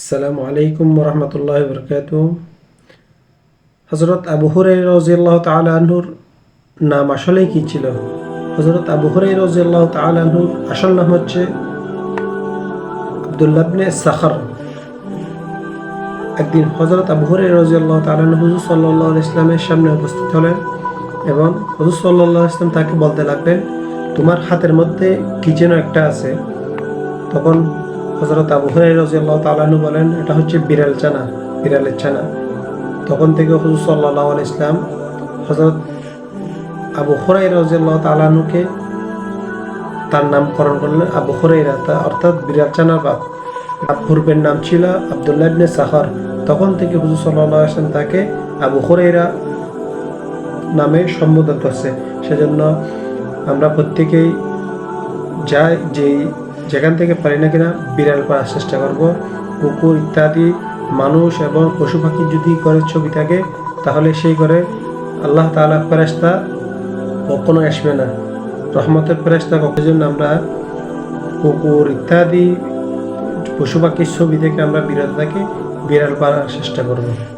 আসসালামু আলাইকুম রহমতুল্লাহ বরকাত হজরত আবু হুরাই রাজিয়াল্লাহ তাআলা নাম আসলে কি ছিল? হজরত আবু হুরাই রাজিয়াল্লাহ তাআলা আসল নাম হচ্ছে আব্দুল্লাহ ইবনে সাখর। একদিন হজরত আবু হুরাই রাজিয়াল্লাহ তাআলা আনহু হুজুর আলাইহি ইসলামের সামনে উপস্থিত হলেন এবং হুজুর আলাইহি ইসলাম তাকে বলতে লাগলেন, তোমার হাতের মধ্যে কি যেন একটা আছে। তখন হজরত আবু হুরাই রাজিয়াল্লাহ তালানু বলেন, এটা হচ্ছে বিড়াল চানা, বিড়ালের চানা। তখন থেকে হুজুর সাল্লাহ আল ইসলাম হজরত আবু হরাই রাজিয়াল্লাহ তালানুকে তার নামকরণ করলেন আবু হুরাইরা তা অর্থাৎ বিড়াল চানার বাপ। পূর্বের নাম ছিল আবদুল্লাহ ইবনে সাহর তখন থেকে হুজুর সাল্লাহ আসলাম তাকে আবু হরাইরা নামে সম্বোধন করছে। সেজন্য আমরা প্রত্যেকেই যাই, যেই যেখান থেকে পারি না কিনা, বিড়াল পাওয়ার চেষ্টা করব। কুকুর ইত্যাদি, মানুষ এবং পশু পাখি যদি ঘরের ছবি থাকে, তাহলে সেই ঘরে আল্লাহ তালা ফেরেস্তা কখনো আসবে না। রহমতের ফেরেস্তা কখনো জন্য আমরা কুকুর ইত্যাদি, পশু পাখির ছবি থেকে আমরা বিরত থাকি বিড়াল পাওয়ার চেষ্টা করব।